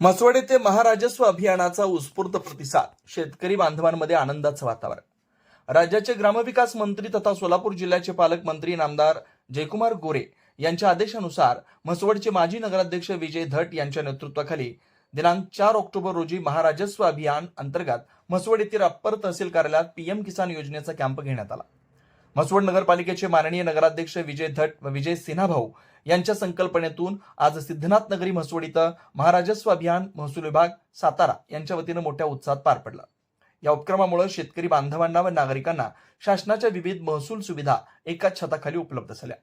मसवडे ते महाराजस्व अभियानाचा उत्स्फूर्त प्रतिसाद. शेतकरी बांधवांमध्ये आनंदाचं वातावरण. राज्याचे ग्रामविकास मंत्री तथा सोलापूर जिल्ह्याचे पालकमंत्री नामदार जयकुमार गोरे यांच्या आदेशानुसार म्हसवडचे माजी नगराध्यक्ष विजय धट यांच्या नेतृत्वाखाली दिनांक चार ऑक्टोबर रोजी महाराजस्व अभियान अंतर्गत म्हसवड येथील अप्पर तहसील कार्यालयात पीएम किसान योजनेचा कॅम्प घेण्यात आला. म्हसवड नगरपालिकेचे माननीय नगराध्यक्ष विजय धट व विजय सिन्हाभाऊ यांच्या संकल्पनेतून आज सिद्धनाथ नगरी म्हसवड इथं महाराजस्व अभियान महसूल विभाग सातारा यांच्या वतीनं मोठ्या उत्साहात पार पडलं. या उपक्रमामुळे शेतकरी बांधवांना व नागरिकांना शासनाच्या विविध महसूल सुविधा एकाच छताखाली उपलब्ध झाल्या.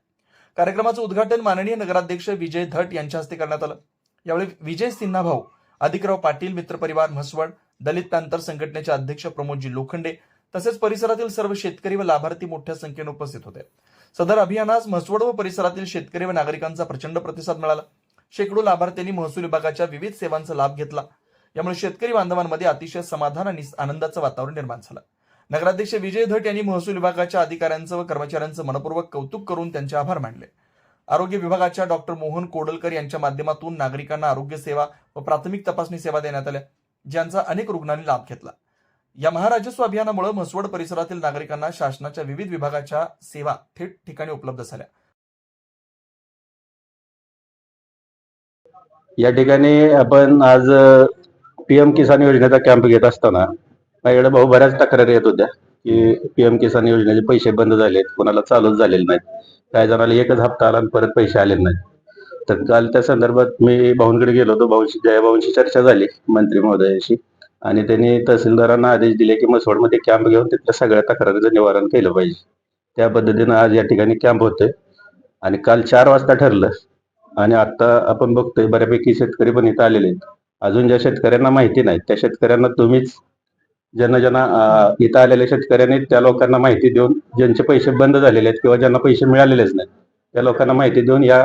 कार्यक्रमाचं उद्घाटन माननीय नगराध्यक्ष विजय धट यांच्या हस्ते करण्यात आलं. यावेळी विजय सिन्हा भाऊ अधिकराव पाटील मित्रपरिवार म्हसवड दलित प्रांतर संघटनेचे अध्यक्ष प्रमोदजी लोखंडे तसेच परिसरातील सर्व शेतकरी व लाभार्थी मोठ्या संख्येने उपस्थित होते. सदर अभियानास म्हसवड व परिसरातील शेतकरी व नागरिकांचा प्रचंड प्रतिसाद मिळाला. शेकडो लाभार्थ्यांनी महसूल विभागाच्या विविध सेवांचा लाभ घेतला. यामुळे शेतकरी बांधवांमध्ये अतिशय समाधान आणि आनंदाचं वातावरण निर्माण झालं. नगराध्यक्ष विजय धट यांनी महसूल विभागाच्या अधिकाऱ्यांचं व कर्मचाऱ्यांचं मनपूर्वक कौतुक करून त्यांचे आभार मानले. आरोग्य विभागाच्या डॉक्टर मोहन कोडलकर यांच्या माध्यमातून नागरिकांना आरोग्य सेवा व प्राथमिक तपासणी सेवा देण्यात आल्या ज्यांचा अनेक रुग्णांनी लाभ घेतला. या महाराजस्व अभियानामुळे म्हसवड परिसरातील नागरिकांना शासनाच्या विविध विभागाच्या सेवा थेट ठिकाणी उपलब्ध झाल्या. या ठिकाणी आपण आज पीएम किसान योजनेचा कॅम्प घेत असताना माझ्याकडे भाऊ बऱ्याच तक्रारी येत होत्या की पीएम किसान योजनेचे पैसे बंद झालेत कोणाला चालूच झालेले नाहीत. काही जणाला एकच हप्ता आला आणि परत पैसे आले नाहीत. तर काल त्या संदर्भात मी भाऊंकडे गेलो होतो भाऊंशी जयाभाऊंशी चर्चा झाली मंत्री महोदयाशी. आणि त्यांनी तहसीलदारांना आदेश दिले की मसवडमध्ये कॅम्प घेऊन तिथल्या सगळ्या तक्रारीचं निवारण केलं पाहिजे. त्या पद्धतीनं आज या ठिकाणी कॅम्प होतोय. आणि काल चार वाजता ठरलं आणि आता आपण बघतोय बऱ्यापैकी शेतकरी पण इथं आलेले आहेत. अजून ज्या शेतकऱ्यांना माहिती नाही त्या शेतकऱ्यांना तुम्हीच ज्यांना ज्यांना इथं आलेल्या शेतकऱ्यांनी त्या लोकांना माहिती देऊन ज्यांचे पैसे बंद झालेले आहेत किंवा ज्यांना पैसे मिळालेलेच नाही त्या लोकांना माहिती देऊन या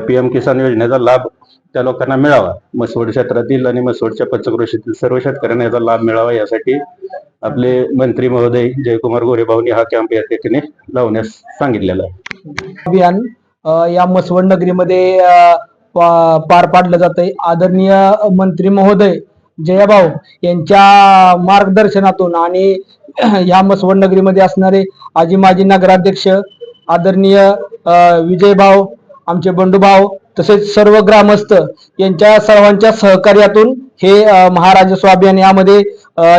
पी एम किसान योजनेचा लाभ त्या लोकांना मिळावा. मसवड क्षेत्रातील आणि मसवडच्या पंचक्रोशीतील सर्व शेतकऱ्यांना याचा लाभ मिळावा यासाठी आपले मंत्री महोदय जयकुमार गोरेबावनी हा कॅम्प या ठिकाणी लावण्यास सांगितलेला आहे. अभियान या मसवड नगरीमध्ये पार पाडलं जात आहे आदरणीय मंत्री महोदय जयाभाऊ यांच्या मार्गदर्शनातून आणि या मसवड नगरीमध्ये असणारे आजी माजी नगराध्यक्ष आदरणीय विजयभाऊ आमचे बंडूभाऊ तसेच सर्व ग्रामस्थ यांच्या सर्वांच्या सहकार्यातून हे महाराजस्व अभियान यामध्ये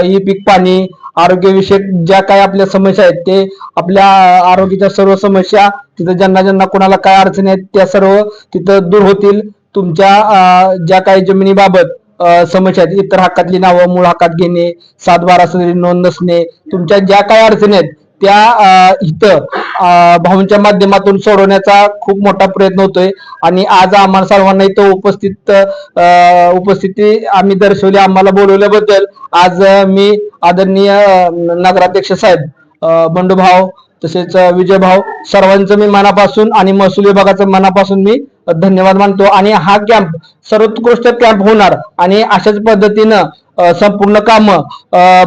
ई पीक पाणी आरोग्यविषयक ज्या काय आपल्या समस्या आहेत ते आपल्या आरोग्याच्या सर्व समस्या तिथं ज्यांना ज्यांना कोणाला काय अडचणी आहेत त्या सर्व तिथं दूर होतील. तुमच्या ज्या काही जमिनीबाबत समस्या आहेत इतर हक्कातली नावं मूळ हक्कात घेणे सात बारा सदरी नोंद नसणे तुमच्या ज्या काही अडचणी आहेत त्या इथं भाऊंच्या माध्यमातून सोडवण्याचा खूप मोठा प्रयत्न होतोय. आणि आज आम्हाला सर्वांना इथं उपस्थित उपस्थिती आम्ही दर्शवली आम्हाला बोलवल्याबद्दल आज मी आदरणीय नगराध्यक्ष साहेब अं, बंडूभाऊ तसेच विजय भाऊ सर्वांचं मी मनापासून आणि महसूल विभागाचं मनापासून मी धन्यवाद मानतो. आणि हा कॅम्प सर्वोत्कृष्ट कॅम्प होणार आणि अशाच पद्धतीनं संपूर्ण काम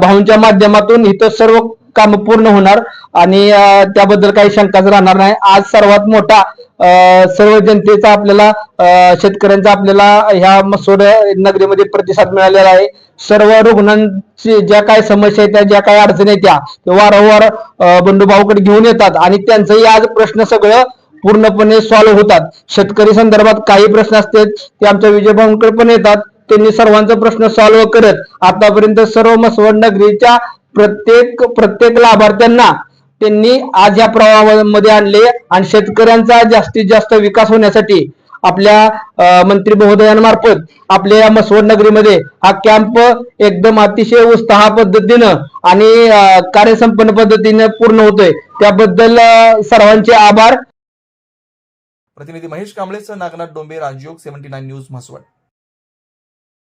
भाऊंच्या माध्यमातून इथं सर्व काम पूर्ण होणार आणि त्याबद्दल काही शंकाच राहणार नाही. आज सर्वात मोठा सर्व जनतेचा आपल्याला शेतकऱ्यांचा आपल्याला ह्या मसोड नगरीमध्ये प्रतिसाद मिळालेला आहे. सर्व रुग्णांची ज्या काही समस्या आहेत त्या ज्या काही अडचणी आहेत त्या ते वारंवार बंडूभाऊकडे घेऊन येतात आणि त्यांचंही आज प्रश्न सगळं पूर्णपणे सॉल्व्ह होतात. शेतकरी संदर्भात काही प्रश्न असतात ते आमच्या विजयभाऊंकडे पण येतात. त्यांनी सर्वांचा प्रश्न सॉल्व्ह करत आतापर्यंत सर्व मसवड नगरीच्या प्रत्येक प्रत्येक लाभार्थ्यांना त्यांनी आज या प्रवाहामध्ये आणले आणि शेतकऱ्यांचा जास्तीत जास्त विकास होण्यासाठी आपल्या मंत्री महोदयांमार्फत आपल्या या मसवड नगरीमध्ये हा कॅम्प एकदम अतिशय उत्साह पद्धतीनं आणि कार्यसंपन्न पद्धतीने पूर्ण होतोय. त्याबद्दल सर्वांचे आभार. प्रतिनिधी Mahesh कांबळेसह Nagnath Dombe Rajyog seventy nine news Mhaswad.